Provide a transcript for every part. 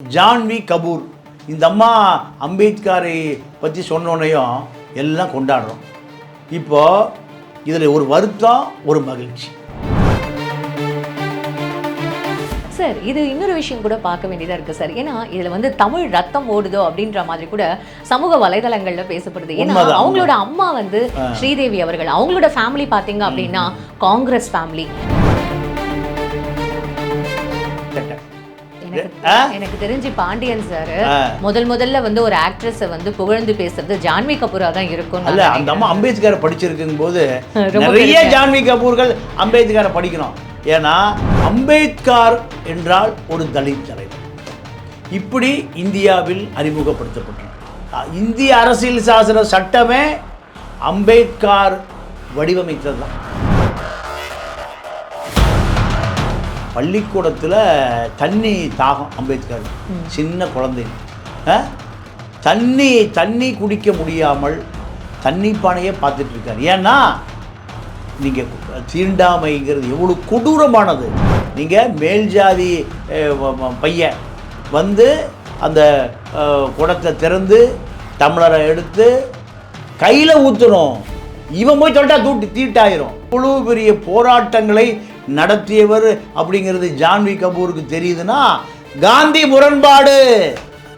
ஜான்வி கபூர் இந்த அம்மா அம்பேத்கரை பற்றி சொன்னோன்னையும் எல்லாம் கொண்டாடுறோம். இப்போ இதில் ஒரு வருத்தம் ஒரு மகிழ்ச்சி. சார் இது இன்னொரு விஷயம் கூட பார்க்க வேண்டியதா இருக்கு சார். ஏன்னா இதுல வந்து தமிழ் ரத்தம் ஓடுதோ அப்படின்ற மாதிரி கூட சமூக வலைதளங்கள்ல பேசப்படுது. ஏன்னா அவங்களோட அம்மா வந்து ஸ்ரீதேவி அவர்கள் அவங்களோட ஃபேமிலி பாத்தீங்க அப்படின்னா காங்கிரஸ் ஃபேமிலி எனக்கு தெரிஞ்சு பாண்டியன் சார். முதல் முதல்ல வந்து ஒரு ஆக்ட்ரஸை வந்து புகழ்ந்து பேசுறது ஜான்வி கபூரா தான் இருக்கும் அல்ல அந்த அம்மா அம்பேத்கரை படிச்சிருக்கும் போது நிறைய. ஜான்வி கபூர்கள் அம்பேத்கரை படிக்கணும். ஏன்னா அம்பேத்கர் என்றால் ஒரு தலித் தலைவர். இப்படி இந்தியாவில் அறிமுகப்படுத்தப்பட்டிருக்கு இந்திய அரசியல் சாசன சட்டமே அம்பேத்கர் வடிவமைத்தது தான் பள்ளிக்கூடத்தில் தண்ணி தாகம் அம்பேத்கர். சின்ன குழந்தை ஆ? தண்ணி தண்ணி குடிக்க முடியாமல் தண்ணி பானையே பார்த்துட்டு இருக்காரு. ஏன்னா நீங்கள் தீண்டாமைங்கிறது எவ்வளோ கொடூரமானது. நீங்கள் மேல் ஜாதி அஹ், வ- வ- பையன் வந்து அந்த குடத்தை திறந்து டம்ளரை எடுத்து கையில் ஊற்றணும் இவன் போய் தொட்டா தூட்டி தீட்டாயிரும். இவ்வளோ பெரிய போராட்டங்களை நடத்தியவர் அப்படிங்கிறது ஜான்வி கபூருக்கு தெரியுதுன்னா காந்தி முரண்பாடு.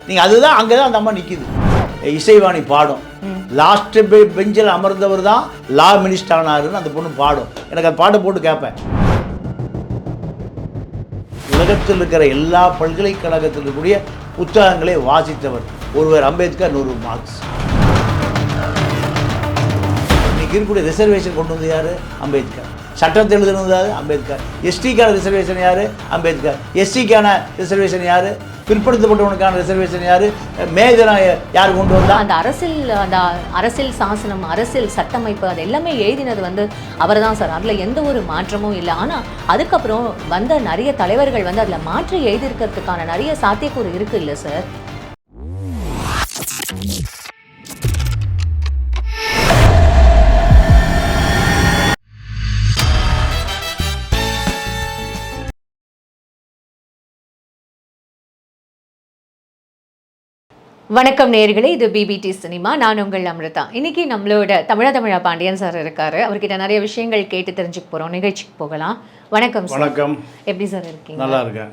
நீங்கள் அதுதான் அங்கே தான் அந்த அம்மா நிற்கிது இசைவாணி பாடும். லாஸ்ட் பெஞ்சில் அமர்ந்தவர் தான் லா மினிஸ்டர் ஆனாருன்னு அந்த பொண்ணு பாடும். எனக்கு அந்த பாட்டை போட்டு கேட்பேன் உலகத்தில் இருக்கிற எல்லா பல்கலைக்கழகத்தில் இருக்கக்கூடிய புத்தகங்களை வாசித்தவர் ஒருவர் அம்பேத்கர் இன்னொரு மார்க்ஸ் இன்னைக்கு இருக்கக்கூடிய ரிசர்வேஷன் கொண்டு வந்தது யாரு? அம்பேத்கர். சட்டத்தை எழுதுனது அம்பேத்கர். எஸ்டிக்கான ரிசர்வேஷன் யார்? அம்பேத்கர். எஸ்டிக்கான ரிசர்வேஷன் யார்? பிற்படுத்தப்பட்டவனுக்கான ரிசர்வேஷன் யார்? மேஜனா யார் கொண்டு வந்தா? அந்த அரசியல் அந்த அரசியல் சாசனம் அரசியல் சட்டமைப்பு அது எல்லாமே எழுதினது வந்து அவர் தான் சார். அதில் எந்த ஒரு மாற்றமும் இல்லை. ஆனால் அதுக்கப்புறம் வந்த நிறைய தலைவர்கள் வந்து அதில் மாற்றி எழுதியிருக்கிறதுக்கான நிறைய சாத்தியக்கூறு இருக்குது இல்லை சார்? வணக்கம் நேயர்களே இது பிபிடி சினிமா. நான் உங்கள் அமிர்தா. இன்னைக்கு நம்மளோட தமிழ தமிழா பாண்டியன் சார் இருக்காரு. அவர்கிட்ட நிறைய விஷயங்கள் கேட்டு தெரிஞ்சுக்க போறோம். நிகழ்ச்சிக்கு போகலாம். வணக்கம் சார். வணக்கம். எப்படி சார் இருக்கீங்க? நல்லா இருக்கேன்.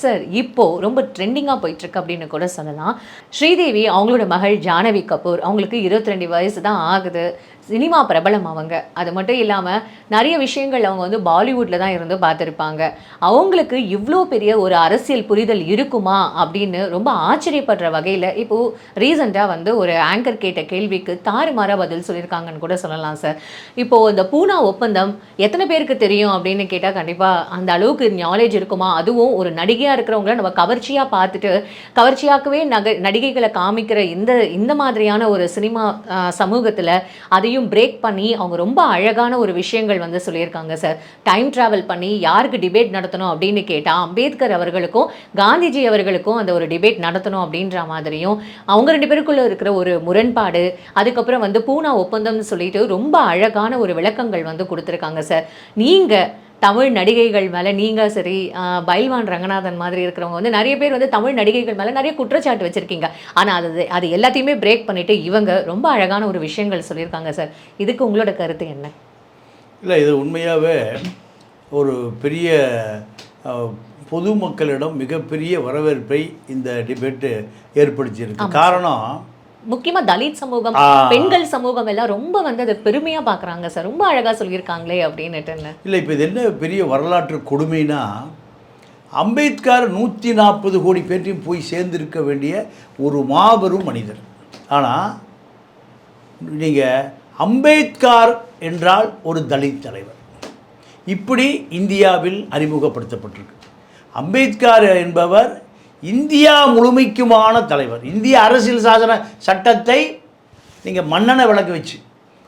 சார் இப்போ ரொம்ப ட்ரெண்டிங்காக போயிட்டு இருக்கு அப்படின்னு கூட சொல்லலாம். ஸ்ரீதேவி அவங்களோட மகள் ஜானவி கபூர் அவங்களுக்கு இருபத்தி ரெண்டு வயசு தான் ஆகுது. சினிமா பிரபலம் அவங்க. அது மட்டும் இல்லாமல் நிறைய விஷயங்கள் அவங்க வந்து பாலிவுட்டில் தான் இருந்து பார்த்துருப்பாங்க. அவங்களுக்கு இவ்வளோ பெரிய ஒரு அரசியல் புரிதல் இருக்குமா அப்படின்னு ரொம்ப ஆச்சரியப்படுற வகையில் இப்போது ரீசெண்டாக வந்து ஒரு ஆங்கர் கேட்ட கேள்விக்கு தாறுமாறாக பதில் சொல்லியிருக்காங்கன்னு கூட சொல்லலாம் சார் இப்போது இந்த பூனா ஒப்பந்தம் எத்தனை பேருக்கு தெரியும் அப்படின்னு கேட்டால் கண்டிப்பாக அந்த அளவுக்கு நாலேஜ் இருக்குமா? அதுவும் ஒரு நடிகையாக இருக்கிறவங்கள நம்ம கவர்ச்சியாக பார்த்துட்டு கவர்ச்சியாகவே நக நடிகைகளை காமிக்கிற இந்த இந்த மாதிரியான ஒரு சினிமா சமூகத்தில் அதையும் பிரேக் பண்ணி அவங்க ரொம்ப அழகான ஒரு விஷயங்கள் வந்து சொல்லியிருக்காங்க சார் டைம் ட்ராவல் பண்ணி யாருக்கு டிபேட் நடத்தணும் அப்படின்னு கேட்டால் அம்பேத்கர் அவர்களுக்கும் காந்திஜி அவர்களுக்கும் அந்த ஒரு டிபேட் நடத்தணும் அப்படின்ற மாதிரியும் அவங்க ரெண்டு பேருக்குள்ளே இருக்கிற ஒரு முரண்பாடு அதுக்கப்புறம் வந்து பூனா ஒப்பந்தம்னு சொல்லிட்டு ரொம்ப அழகான ஒரு விளக்கங்கள் வந்து கொடுத்துருக்காங்க சார் நீங்கள் தமிழ் நடிகைகள் மேலே நீங்கள் சரி பைல்வான் ரங்கநாதன் மாதிரி இருக்கிறவங்க வந்து நிறைய பேர் வந்து தமிழ் நடிகைகள் மேலே நிறைய குற்றச்சாட்டு வச்சுருக்கீங்க. ஆனால் அது அது எல்லாத்தையுமே பிரேக் பண்ணிட்டு இவங்க ரொம்ப அழகான ஒரு விஷயங்கள் சொல்லியிருக்காங்க சார். இதுக்கு உங்களோட கருத்து என்ன? இல்லை இது உண்மையாகவே ஒரு பெரிய பொதுமக்களிடம் மிகப்பெரிய வரவேற்பை இந்த டிபேட்டு ஏற்படுத்தியிருக்கு. காரணம் முக்கியமா தலித் சமூகம். பெண்கள் சமூகம் எல்லாம் ரொம்ப வந்து அதை பெருமையா பார்க்கறாங்க சார். ரொம்ப அழகா சொல்லியிருக்காங்களே அப்படின்னுட்டு இல்லை இப்போ இது என்ன பெரிய வரலாற்று கொடுமைனா அம்பேத்கர் நூற்றி நாற்பது கோடி பேர்ட்டையும் போய் சேர்ந்திருக்க வேண்டிய ஒரு மாபெரும் மனிதர். ஆனால் நீங்கள் அம்பேத்கர் என்றால் ஒரு தலித் தலைவர். இப்படி இந்தியாவில் அறிமுகப்படுத்தப்பட்டிருக்கு. அம்பேத்கர் என்பவர் இந்தியா முழுமைக்குமான தலைவர். இந்திய அரசியல் சாசன சட்டத்தை நீங்கள் மன்னனை விளக்கு வச்சு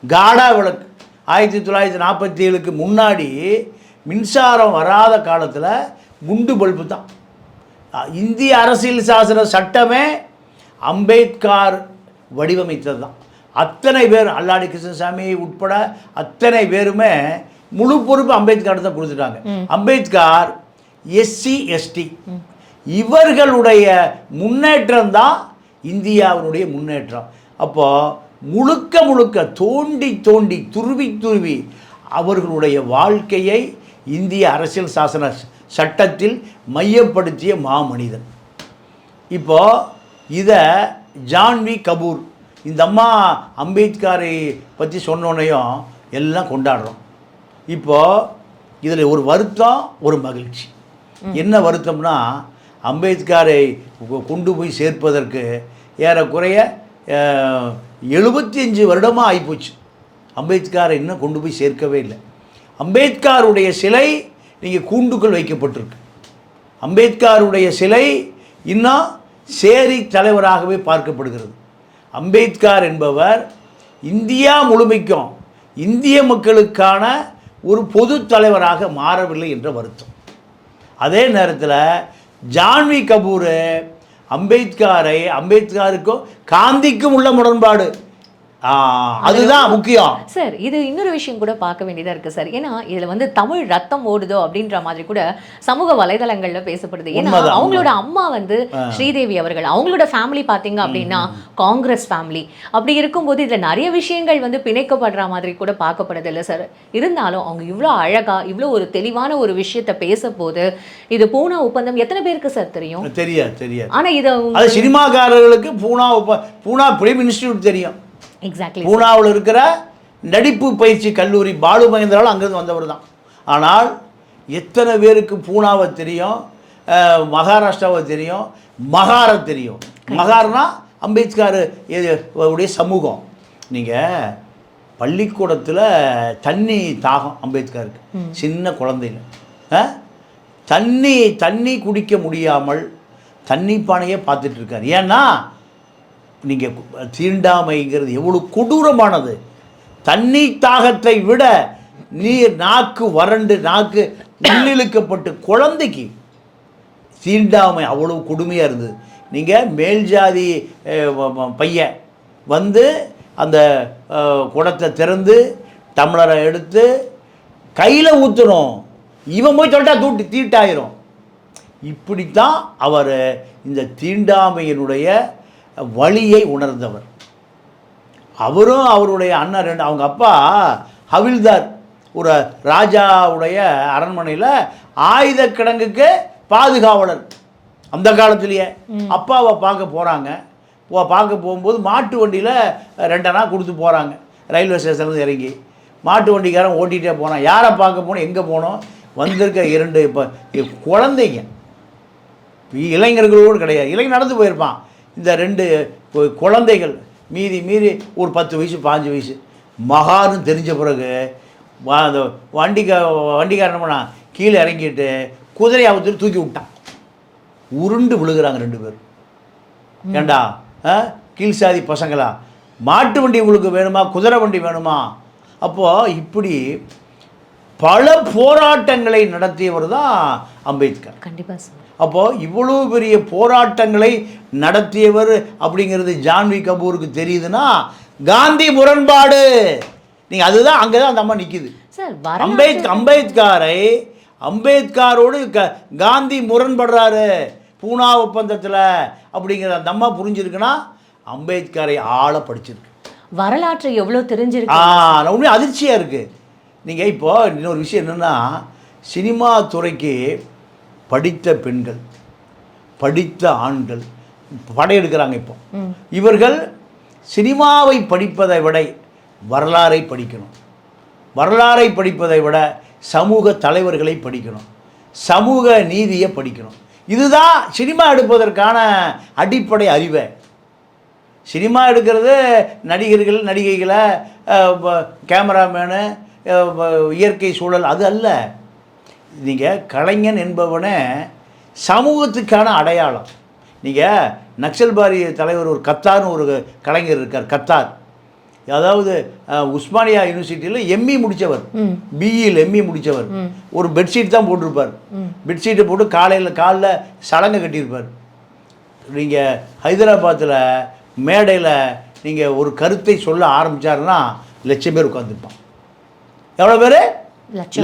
காடா விளக்கு. ஆயிரத்தி தொள்ளாயிரத்தி நாற்பத்தி ஏழுக்கு முன்னாடி மின்சாரம் வராத காலத்தில் குண்டு பல்பு தான். இந்திய அரசியல் சாசன சட்டமே அம்பேத்கர் வடிவமைத்தது தான். அத்தனை பேர் அல்லாடி கிருஷ்ணசாமி உட்பட அத்தனை பேருமே முழு பொறுப்பு அம்பேத்கர் தான் கொடுத்துட்டாங்க. Ambedkar SC ST. இவர்களுடைய முன்னேற்றம் தான் இந்தியாவினுடைய முன்னேற்றம். அப்போ முழுக்க முழுக்க தோண்டி தோண்டி துருவி துருவி அவர்களுடைய வாழ்க்கையை இந்திய அரசியல் சாசன சட்டத்தில் மையப்படுத்திய மாமனிதன். இப்போ இதை ஜான்வி கபூர் இந்த அம்மா அம்பேத்கரை பற்றி சொன்னோன்னையும் எல்லாம் கொண்டாடுறோம். இப்போ இதில் ஒரு வருத்தம் ஒரு மகிழ்ச்சி. என்ன வருத்தம்னா அம்பேத்கரை கொண்டு போய் சேர்ப்பதற்கு ஏறக்குறைய எழுபத்தி அஞ்சு வருடமாக ஆகிப்போச்சு அம்பேத்கரை இன்னும் கொண்டு போய் சேர்க்கவே இல்லை. அம்பேத்கருடைய சிலை நீங்கள் கூண்டுக்குள் வைக்கப்பட்டிருக்கு. அம்பேத்கருடைய சிலை இன்னும் சேரி தலைவராகவே பார்க்கப்படுகிறது. அம்பேத்கர் என்பவர் இந்தியா முழுமைக்கும் இந்திய மக்களுக்கான ஒரு பொது தலைவராக மாறவில்லை என்ற வருத்தம். அதே நேரத்தில் ஜான்வி கபூர் அம்பேத்காரை அம்பேத்கருக்கும் காந்திக்கும் உள்ள முரண்பாடு. அதுதான் முக்கியம். சார் இது இன்னொரு விஷயம் கூட பார்க்க வேண்டியதா இருக்கு சார். ஏன்னா இதுல வந்து தமிழ் ரத்தம் ஓடுதோ அப்படின்ற மாதிரி கூட சமூக வலைதளங்கள்ல பேசப்படுது. ஏன்னா அவங்களோட அம்மா வந்து ஸ்ரீதேவி அவர்கள். அவங்களோட ஃபேமிலி பாத்தீங்க அப்படின்னா காங்கிரஸ் ஃபேமிலி அப்படி இருக்கும்போது இதுல நிறைய விஷயங்கள் வந்து பிணைக்கப்படுற மாதிரி கூட பார்க்கப்படுது இல்லை சார். இருந்தாலும் அவங்க இவ்வளோ அழகா இவ்வளோ ஒரு தெளிவான ஒரு விஷயத்த பேச போது இது பூனா ஒப்பந்தம் எத்தனை பேருக்கு சார் தெரியும்? தெரியாது தெரியாது. ஆனா இது சினிமாக்காரர்களுக்கு பூனா ஒப்ப- பூனா பிலிம் இன்ஸ்டியூட் தெரியும். எக்ஸாக்ட்லி பூனாவில் இருக்கிற நடிப்பு பயிற்சி கல்லூரி பாலு மகேந்திராவில் அங்கேருந்து வந்தவர் தான். ஆனால் எத்தனை பேருக்கு பூனாவை தெரியும் மகாராஷ்டிராவை தெரியும் மகாரை தெரியும். மகார்னா அம்பேத்கர் உடைய சமூகம். நீங்கள் பள்ளிக்கூடத்தில் தண்ணி தாகம் அம்பேத்கருக்கு சின்ன குழந்தைங்க? தண்ணி தண்ணி குடிக்க முடியாமல் தண்ணி பானையே பார்த்துட்டு இருக்காரு. ஏன்னா நீங்கள் தீண்டாமைங்கிறது எவ்வளோ கொடூரமானது. தண்ணி தாகத்தை விட நீர் நாக்கு வறண்டு நாக்கு உள்ளிழுக்கப்பட்டு குழந்தைக்கு தீண்டாமை அவ்வளோ கொடுமையாக இருந்தது. நீங்கள் மேல் ஜாதி பையன் வந்து அந்த குடத்தை திறந்து டம்ளரை எடுத்து கையில் ஊற்றணும் இவன் போய் சொல்லிட்டா தூட்டி தீட்டாயிரும். இப்படித்தான் அவர் இந்த தீண்டாமையினுடைய வழியை உணர்ந்தவர். அவரும் அவருடைய அண்ணன் ரெண்டு அவங்க அப்பா ஹவில்தார் ஒரு ராஜாவுடைய அரண்மனையில் ஆயுத கிடங்குக்கு பாதுகாவலர். அந்த காலத்திலேயே அப்பாவை பார்க்க போகிறாங்க பார்க்க போகும்போது மாட்டு வண்டியில் ரெண்டனா கொடுத்து போகிறாங்க ரயில்வே ஸ்டேஷன்லேருந்து இறங்கி. மாட்டு வண்டிக்காரன் ஓட்டிகிட்டே போனான். யாரை பார்க்க போனோம்? எங்கே போனோம்? வந்திருக்க இரண்டு இப்போ குழந்தைங்க. இளைஞர்களோடு கிடையாது. இளைஞர் நடந்து போயிருப்பான். இந்த ரெண்டு குழந்தைகள் மீதி மீறி ஒரு பத்து வயசு பாஞ்சு வயசு. மகான்னு தெரிஞ்ச பிறகு அந்த வண்டிக்க வண்டிக்காரன் என்ன பண்ணான்? கீழே இறங்கிட்டு குதிரையை அவுத்துட்டு தூக்கி விட்டான். உருண்டு விழுகிறாங்க ரெண்டு பேரும். ஏண்டா? கீழ் சாதி பசங்களா? மாட்டு வண்டி உங்களுக்கு வேணுமா? குதிரை வண்டி வேணுமா? அப்போது இப்படி பல போராட்டங்களை நடத்தியவர் தான் அம்பேத்கர். கண்டிப்பா சார். அப்போது இவ்வளோ பெரிய போராட்டங்களை நடத்தியவர் அப்படிங்கிறது ஜான்வி கபூருக்கு தெரியுதுன்னா காந்தி முரண்பாடு. நீங்கள் அதுதான் அங்கே தான் அந்த அம்மா நிற்கிது சார் அம்பேத் அம்பேத்கரை அம்பேத்கரோடு க காந்தி முரண்படுறாரு. பூனா ஒப்பந்தத்தில் அப்படிங்கிற அந்த அம்மா புரிஞ்சிருக்குன்னா அம்பேத்கரை ஆழ படிச்சிருக்கு வரலாற்றை எவ்வளவு தெரிஞ்சிருக்கு. உண்மையாக அதிர்ச்சியாக இருக்குது நீங்கள் இப்போ இன்னொரு விஷயம் என்னென்னா சினிமா துறைக்கு படித்த பெண்கள் படித்த ஆண்கள் படையெடுக்கிறாங்க இப்போ. ம். இவர்கள் சினிமாவை படிப்பதை விட வரலாறை படிக்கணும். வரலாறை படிப்பதை விட சமூக தலைவர்களை படிக்கணும். சமூக நீதியை படிக்கணும். இதுதான் சினிமா எடுப்பதற்கான அடிப்படை அறிவை. சினிமா எடுக்கிறது நடிகர்கள் நடிகைகளை கேமராமேனு இயற்கை சூழல் அது அல்ல. நீங்கள் கலைஞன் என்பவனே சமூகத்துக்கான அடையாளம். நீங்கள் நக்சல்பாரி தலைவர் ஒரு கத்தார்னு ஒரு கலைஞர் இருக்கார் கத்தார். அதாவது உஸ்மானியா யூனிவர்சிட்டியில் எம்இ முடித்தவர். பிஇயில் எம்இ முடித்தவர் ஒரு பெட்ஷீட் தான் போட்டிருப்பார். பெட்ஷீட்டை போட்டு காலையில் காலில் சலங்கை கட்டியிருப்பார். நீங்கள் ஹைதராபாத்தில் மேடையில் நீங்கள் ஒரு கருத்தை சொல்ல ஆரம்பிச்சாருன்னா லட்சம் பேர் உட்காந்துருப்பான் எவ்வளோ பேர்?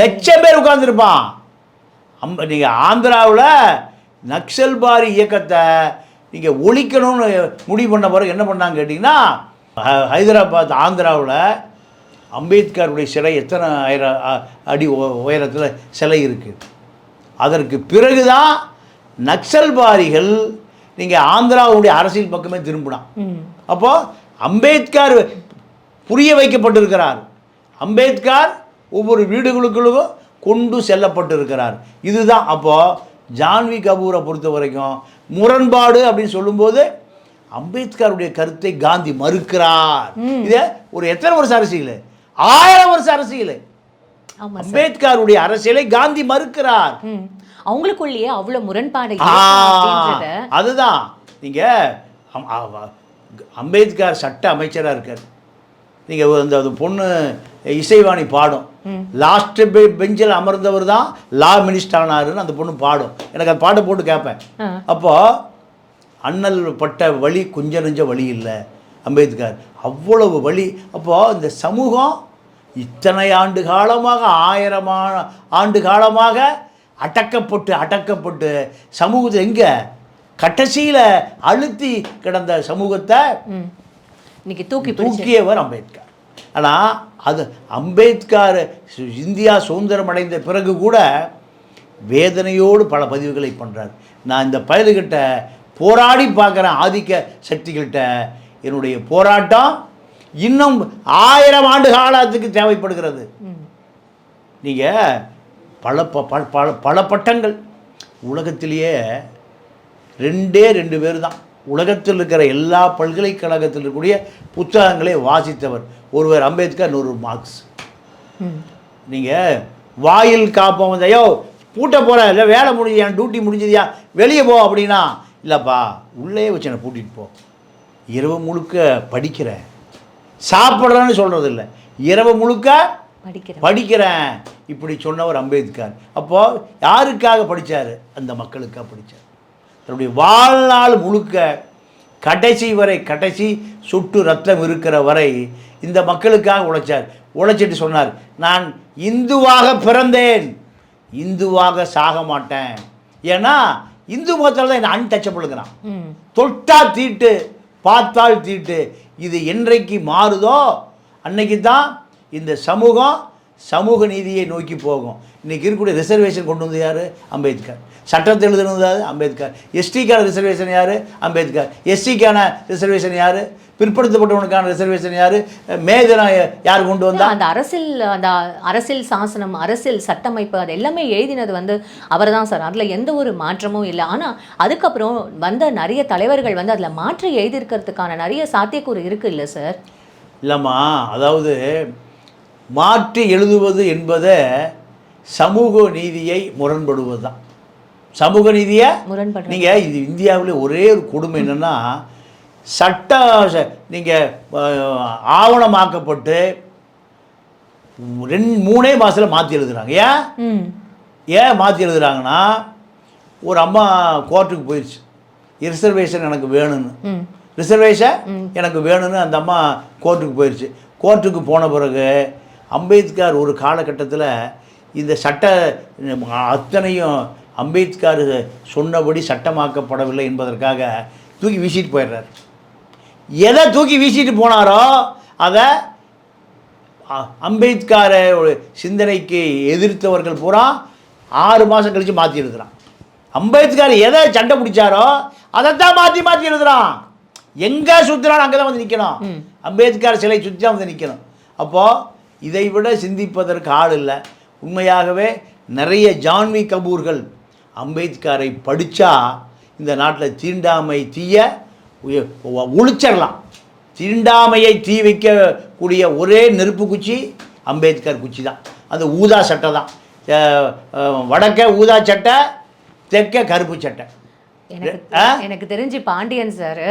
லட்சம் பேர் உட்காந்துருப்பான் அம்ப நீங்கள் ஆந்திராவில் நக்சல்பாரி இயக்கத்தை நீங்கள் ஒழிக்கணும்னு முடிவு பண்ண பிறகு என்ன பண்ணாங்க கேட்டிங்கன்னா ஹைதராபாத் ஆந்திராவில் அம்பேத்கருடைய சிலை எத்தனை ஆயிர அ- அடி உயரத்தில் சிலை இருக்குது அதற்கு பிறகுதான் நக்சல்பாரிகள் நீங்கள் ஆந்திராவுடைய அரசியல் பக்கமே திரும்பினான் ம். அப்போ அம்பேத்கர் புரிய வைக்கப்பட்டிருக்கிறார். அம்பேத்கர் ஒவ்வொரு வீடுகளுக்குள்ளும் கொண்டு செல்லப்பட்டிருக்கிறார். இதுதான் அப்போ ஜான்வி கபூரை பொறுத்த வரைக்கும் முரண்பாடு அப்படின்னு சொல்லும்போது அம்பேத்கருடைய கருத்தை காந்தி மறுக்கிறார். இது ஒரு எத்தனை வருஷம் அரசியல்? ஆயிரம் வருஷம் அரசியல். அம்பேத்கருடைய அரசியலை காந்தி மறுக்கிறார். அவங்களுக்குள்ளேயே அவ்வளவு முரண்பாடு அதுதான். நீங்க அம்பேத்கர் சட்ட அமைச்சரா இருக்கார். நீங்க அந்த அந்த பொண்ணு இசைவாணி பாடும். லாஸ்ட் பெஞ்சில் அமர்ந்தவர் தான் லா மினிஸ்டர் ஆனாருன்னு அந்த பொண்ணு பாடும். எனக்கு அந்த பாட்டை போட்டு கேட்பேன் ஆ. அப்போ அண்ணல் பட்ட வழி கொஞ்ச நெஞ்ச வழி இல்லை. அம்பேத்கர் அவ்வளவு வழி. அப்போ இந்த சமூகம் இத்தனை ஆண்டு காலமாக ஆயிரமான ஆண்டு காலமாக அடக்கப்பட்டு அடக்கப்பட்டு சமூகத்தில் எங்கே? கடைசியில் அழுத்தி கிடந்த சமூகத்தை இன்னைக்கு தூக்கி தூக்கியவர் அம்பேத்கர். ஆனால் அது அம்பேத்கர் இந்தியா சுதந்திரம் அடைந்த பிறகு கூட வேதனையோடு பல பதிவுகளை பண்ணுறார் நான் இந்த பயலுகிட்ட போராடி பார்க்குறேன் ஆதிக்க சக்திகள்கிட்ட என்னுடைய போராட்டம் இன்னும் ஆயிரம் ஆண்டு காலத்துக்கு தேவைப்படுகிறது. நீங்கள் பல பல பல பட்டங்கள். உலகத்திலேயே ரெண்டே ரெண்டு பேர் தான். உலகத்தில் இருக்கிற எல்லா பல்கலைக்கழகத்தில் இருக்கக்கூடிய புத்தகங்களை வாசித்தவர். ஒருவர் அம்பேத்கர் இன்னொரு மார்க்ஸ். நீங்கள் வாயில் காப்போம் வந்து ஐயோ பூட்ட போகிற இல்லை வேலை முடிஞ்சு என் டியூட்டி முடிஞ்சதியா வெளியே போ அப்படின்னா இல்லைப்பா உள்ளே வச்சு என்னை பூட்டிட்டு போ. இரவு முழுக்க படிக்கிறேன் சாப்பிட்றேன்னு சொல்கிறது இல்லை இரவு முழுக்க படிக்கிறேன். படிக்கிறேன். இப்படி சொன்னவர் அம்பேத்கர். அப்போ யாருக்காக படிச்சாரு? அந்த மக்களுக்காக படிச்சார். தன்னுடைய வாழ்நாள் முழுக்க கடைசி வரை கடைசி சுட்டு ரத்தம் இருக்கிற வரை இந்த மக்களுக்காக உழைச்சார். உழைச்சிட்டு சொன்னார் நான் இந்துவாக பிறந்தேன். இந்துவாக சாக மாட்டேன். ஏன்னா இந்து மதத்தில் தான் என்ன அன்டச்சபிளுங்கிறான் தொட்டா தீட்டு பார்த்தால் தீட்டு இது என்றைக்கு மாறுதோ அன்னைக்கு தான் இந்த சமூகம் சமூக நீதியை நோக்கி போகும். இன்னைக்கு இருக்கக்கூடிய ரிசர்வேஷன் கொண்டு வந்தது யார்? அம்பேத்கர். சட்டத்தை எழுதுனது யாரு? அம்பேத்கர். எஸ்டிக்கான ரிசர்வேஷன் யார்? அம்பேத்கர். எஸ்சிக்கான ரிசர்வேஷன் யார்? பிற்படுத்தப்பட்டவனுக்கான ரிசர்வேஷன் யார்? மேதனா யார் கொண்டு வந்தா? அந்த அரசியல் அந்த அரசியல் சாசனம் அரசியல் சட்டமைப்பு அது எல்லாமே எழுதினது வந்து அவர் தான் சார். அதில் எந்த ஒரு மாற்றமும் இல்லை. ஆனால் அதுக்கப்புறம் வந்த நிறைய தலைவர்கள் வந்து அதில் மாற்றி எழுதியிருக்கிறதுக்கான நிறைய சாத்தியக்கூறு இருக்கு இல்லை சார்? இல்லைம்மா அதாவது மாற்றி எழுதுவது என்பதை சமூக நீதியை முரண்படுவது தான் சமூக நீதியை முரண்படுற நீங்கள் இது இந்தியாவில் ஒரே ஒரு கொடுமை என்னென்னா சட்ட நீங்கள் ஆவணமாக்கப்பட்டு ரெண்டு மூணே மாதத்தில் மாற்றி எழுதுறாங்க. ஏன்? ஏன் மாற்றி எழுதுறாங்கன்னா ஒரு அம்மா கோர்ட்டுக்கு போயிடுச்சு ரிசர்வேஷன் எனக்கு வேணும்னு. ரிசர்வேஷன் எனக்கு வேணும்னு அந்த அம்மா கோர்ட்டுக்கு போயிடுச்சு கோர்ட்டுக்கு போன பிறகு அம்பேத்கர் ஒரு காலகட்டத்தில் இந்த சட்ட அத்தனையும் அம்பேத்கர் சொன்னபடி சட்டமாக்கப்படவில்லை என்பதற்காக தூக்கி வீசிட்டு போயிடுறாரு. எதை தூக்கி வீசிட்டு போனாரோ அதை அம்பேத்கரை சிந்தனைக்கு எதிர்த்தவர்கள் பூரா ஆறு மாதம் கழித்து மாற்றி எழுதுறான். அம்பேத்கர் எதை சண்டை பிடிச்சாரோ அதைத்தான் மாற்றி மாற்றி எழுதுறான். எங்கே சுற்றுறான் அங்கே தான் வந்து நிற்கணும். அம்பேத்கர் சிலை சுற்றி தான் வந்து நிற்கணும் அப்போது இதை விட சிந்திப்பதற்கு ஆள் இல்லை. உண்மையாகவே நிறைய ஜான்வி கபூர்கள் அம்பேத்கரை படித்தா இந்த நாட்டில் தீண்டாமை தீய ஒழிச்சிடலாம். தீண்டாமையை தீ வைக்கக்கூடிய ஒரே நெருப்பு குச்சி அம்பேத்கர் குச்சி தான். அந்த ஊதா சட்டை தான். வடக்க ஊதா சட்டை தெற்க கருப்பு சட்டை. எனக்கு தெரிஞ்சு பாண்டியன் சார்.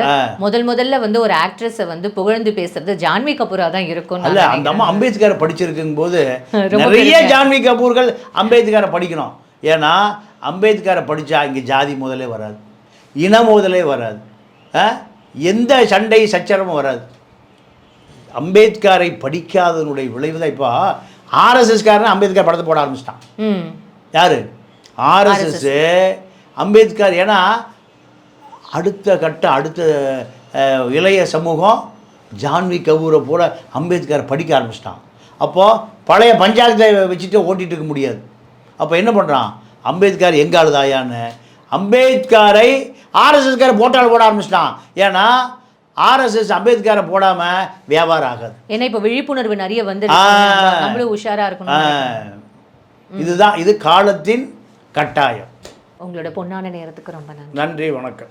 முதல் முதல்ல வந்து ஒரு ஆக்ட்ரஸை வந்து புகழ்ந்து பேசுறது ஜான்வி கபூரா தான் இருக்கும் அல்ல அந்த அம்மா அம்பேத்கரை படிச்சிருக்கும் போது நிறைய. ஜான்வி கபூர்கள் அம்பேத்கரை படிக்கணும். ஏன்னா அம்பேத்கரை படித்தா இங்கே ஜாதி முதலே வராது. இன முதலே வராது? எந்த சண்டை சச்சரவும் வராது. அம்பேத்கரை படிக்காதனுடைய விளைவு தான் இப்போ ஆர்எஸ்எஸ்காரன் அம்பேத்கர் படத்தை போட ஆரம்பிச்சிட்டான். யாரு? ஆர்எஸ்எஸ் அம்பேத்கர் ஏன்னா அடுத்த கட்ட அடுத்த இளைய சமூகம் ஜான்வி கபூரை போல அம்பேத்கர் படிக்க ஆரம்பிச்சிட்டான். அப்போது பழைய பஞ்சாயத்தை வச்சுட்டு ஓட்டிகிட்டு இருக்க முடியாது. அப்போ என்ன பண்ணுறான் அம்பேத்கர் எங்க ஆளுதாயான்னு. அம்பேத்கரை ஆர்எஸ்எஸ்காரை போட்டால் போட ஆரம்பிச்சிட்டான். ஏன்னா ஆர்எஸ்எஸ் அம்பேத்கரை போடாமல் வியாபாரம் ஆகாது. ஏன்னா இப்போ விழிப்புணர்வு நிறைய வந்து ஆ. நம்மளும் உஷாரா இருக்கணும். இதுதான் இது காலத்தின் கட்டாயம். உங்களோட பொன்னான நேரத்துக்கு ரொம்ப நன்றி. நன்றி வணக்கம்.